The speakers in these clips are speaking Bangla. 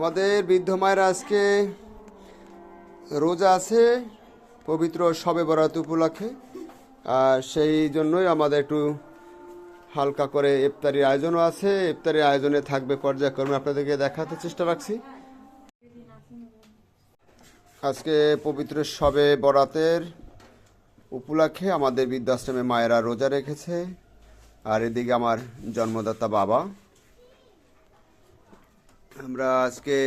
আমাদের বৃদ্ধ মায়ের আজকে রোজা আছে, পবিত্র শবে বরাত উপলক্ষে। আর সেই জন্যই আমাদের একটু হালকা করে ইফতারির আয়োজনও আছে। ইফতারির আয়োজনে থাকবে পর্যায়ক্রমে আপনাদেরকে দেখাতে চেষ্টা রাখছি। আজকে পবিত্র শবে বরাতের উপলক্ষে আমাদের বৃদ্ধাশ্রমে মায়েরা রোজা রেখেছে। আর এদিকে আমার জন্মদাতা বাবা। আমরা আজকে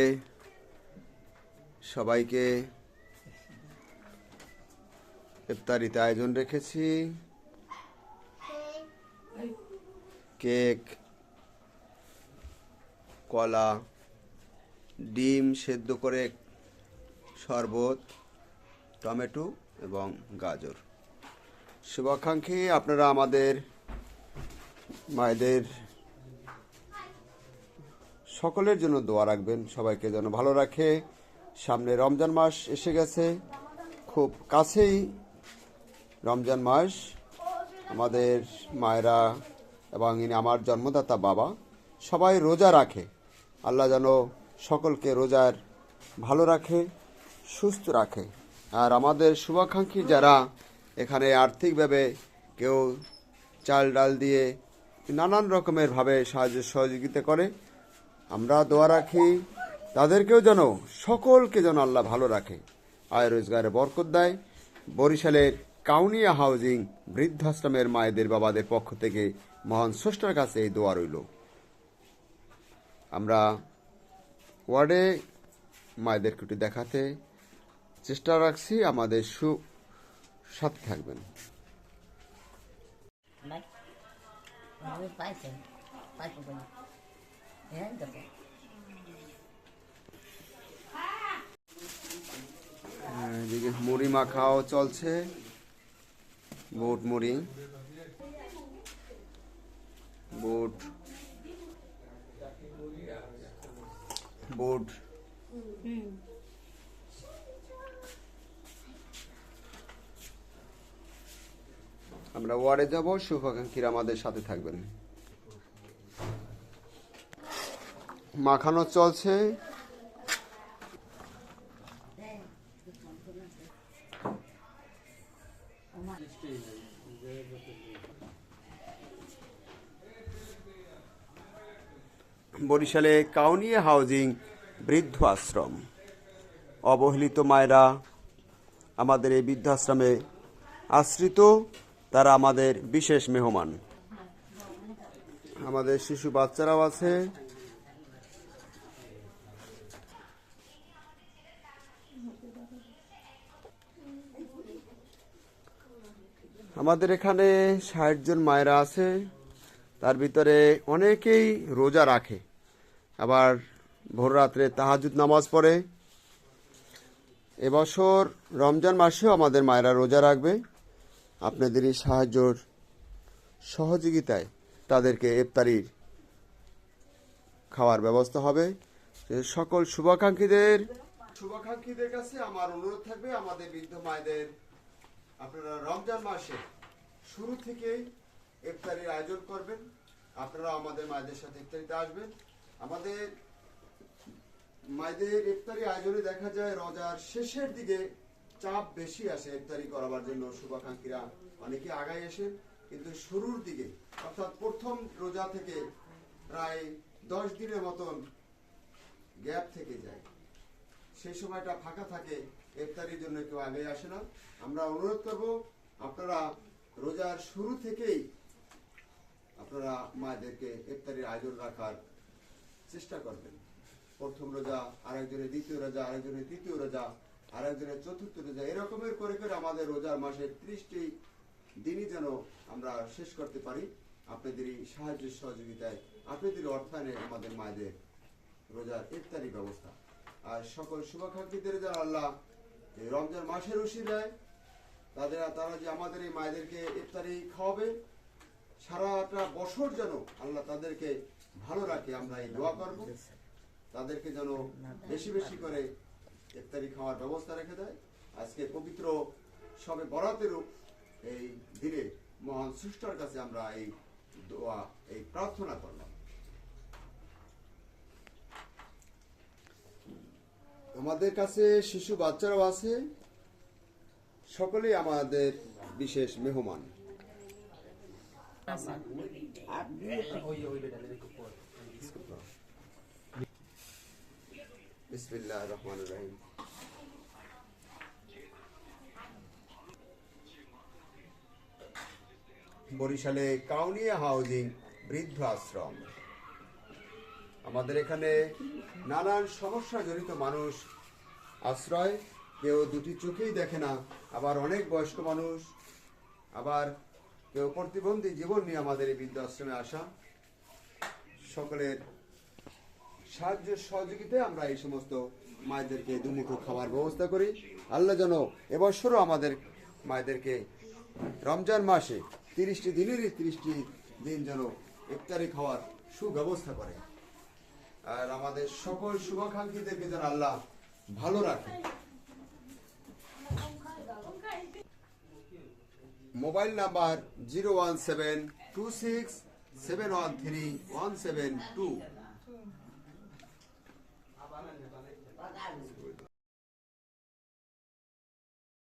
সবাইকে ইফতারিতে আয়োজন রেখেছি। কেক, কলা, ডিম সেদ্ধ করে শরবত, টমেটো এবং গাজর। শুভাকাঙ্ক্ষী, আপনারা আমাদের মায়েদের সকলের জন্য দোয়া রাখবেন, সবাইকে যেন ভালো রাখে। সামনে রমজান মাস এসে গেছে, খুব কাছেই রমজান মাস। আমাদের মায়েরা এবং ইনি আমার জন্মদাতা বাবা, সবাই রোজা রাখে। আল্লাহ যেন সকলকে রোজার ভালো রাখে, সুস্থ রাখে। আর আমাদের শুভাকাঙ্ক্ষী যারা এখানে আর্থিকভাবে কেউ চাল ডাল দিয়ে নানান রকমের ভাবে সাহায্য সহযোগিতা করে আমরা দোয়া রাখি তাদেরকেও যেন সকলকে যেন আল্লাহ ভালো রাখে আয় রোজগারে বরকত দেয় বরিশালের কাউনিয়া হাউজিং বৃদ্ধাশ্রমের মায়েদের বাবাদের পক্ষ থেকে মহান স্রষ্টার কাছে এই দোয়া রইল আমরা ওয়ার্ডে মায়েদেরকে একটু দেখাতে চেষ্টা রাখছি আমাদের সু সাথে থাকবেন Bak. মাখাও চলছে। বুট মুড়ি। বুট। বুট। আমরা ওয়ার্ডে যাব, শুভাকাঙ্ক্ষীরা আমাদের সাথে থাকবেন। মাখানো চলছে। বরিশালে কাউনিয়া হাউজিং বৃদ্ধ আশ্রম। অবহেলিত মায়েরা আমাদের এই বৃদ্ধাশ্রমে আশ্রিত, তারা আমাদের বিশেষ মেহমান। আমাদের শিশু বাচ্চারাও আছে আমাদের এখানে ষাট জন মায়েরা আছে। তার ভিতরে অনেকেই রোজা রাখে। আবার ভোর রাত্রে তাহাজুদ নামাজ পড়ে। এবছর রমজান মাসেও আমাদের মায়েরা রোজা রাখবে। আপনাদেরই সাহায্যর সহযোগিতায় তাদেরকে ইফতারির খাওয়ার ব্যবস্থা হবে। সকল শুভাকাঙ্ক্ষীদের শুভাকাঙ্ক্ষীদের কাছে আমার অনুরোধ থাকবে। আমাদের বৃদ্ধ মায়েদের আপনারা রমজান মাসে শুরু থেকেই ইফতারির আয়োজন করবেন। আপনারা আমাদের মায়েদের সাথে ইফতারিতে আসবেন। আমাদের মায়েদের ইফতারি আয়োজনে দেখা যায়, রোজার শেষের দিকে চাপ বেশি আসে ইফতারি করাবার জন্য। শুভাকাঙ্ক্ষীরা অনেকে আগায় আসেন কিন্তু শুরুর দিকে, অর্থাৎ প্রথম রোজা থেকে প্রায় দশ দিনের মতন গ্যাপ থেকে যায়। সেই সময়টা ফাঁকা থাকে ইফতারির জন্য কেউ আগে আসে না। আমরা অনুরোধ করব, আপনারা রোজার শুরু থেকেই আপনারা মায়েদেরকে ইফতারির আয়োজন রাখার চেষ্টা করবেন। প্রথম রোজা, আরেকজনের দ্বিতীয় রোজা, আরেকজনের তৃতীয় রোজা, আরেকজনের চতুর্থ রোজা, এরকমের করে করে আমাদের রোজার মাসের ত্রিশটি দিনই যেন আমরা শেষ করতে পারি। আপনাদের এই সাহায্যের সহযোগিতায় আপনাদের অর্থায়নে আমাদের মায়েদের রোজার ইফতারি ব্যবস্থা। আর সকল শুভাকাঙ্ক্ষীদের যারা আল্লাহ এই রমজান মাসের দেয় তাদের তারা যে আমাদের এই মায়েদেরকে ইফতারি খাওয়াবে, সারাটা বছর যেন আল্লাহ তাদেরকে ভালো রাখে, আমরা এই দোয়া করব। তাদেরকে যেন বেশি বেশি করে ইফতারি খাওয়ার ব্যবস্থা রেখে দেয়। আজকে পবিত্র সবে বরাতেরও এই দিনে মহান সৃষ্টার কাছে আমরা এই দোয়া, এই প্রার্থনা করলাম। আমাদের কাছে শিশু বাচ্চারাও আছে। সকলেই আমাদের বিশেষ মেহমান। রহমান রহিম। বরিশালে কাউনিয়া হাউজিং বৃদ্ধ আশ্রম। আমাদের এখানে নানান সমস্যা জড়িত মানুষ আশ্রয়, কেউ দুটি চোখেই দেখে না, আবার অনেক বয়স্ক মানুষ, আবার কেউ প্রতিবন্ধী জীবন নিয়ে আমাদের এই বৃদ্ধাশ্রমে আসা। সকলের সাহায্য সহযোগিতায় আমরা এই সমস্ত মায়েদেরকে দুমুখো খাবার ব্যবস্থা করি। আল্লাহ যেন এবছরও আমাদের মায়েদেরকে রমজান মাসে তিরিশটি দিনেরই তিরিশটি দিন যেন ইফতারি খাওয়ার সুব্যবস্থা করে। আর আমাদের সকল শুভাকাঙ্ক্ষীদেরকে যেন আল্লাহ ভালো রাখে। Mobile number zero one seven two six seven one three one seven two.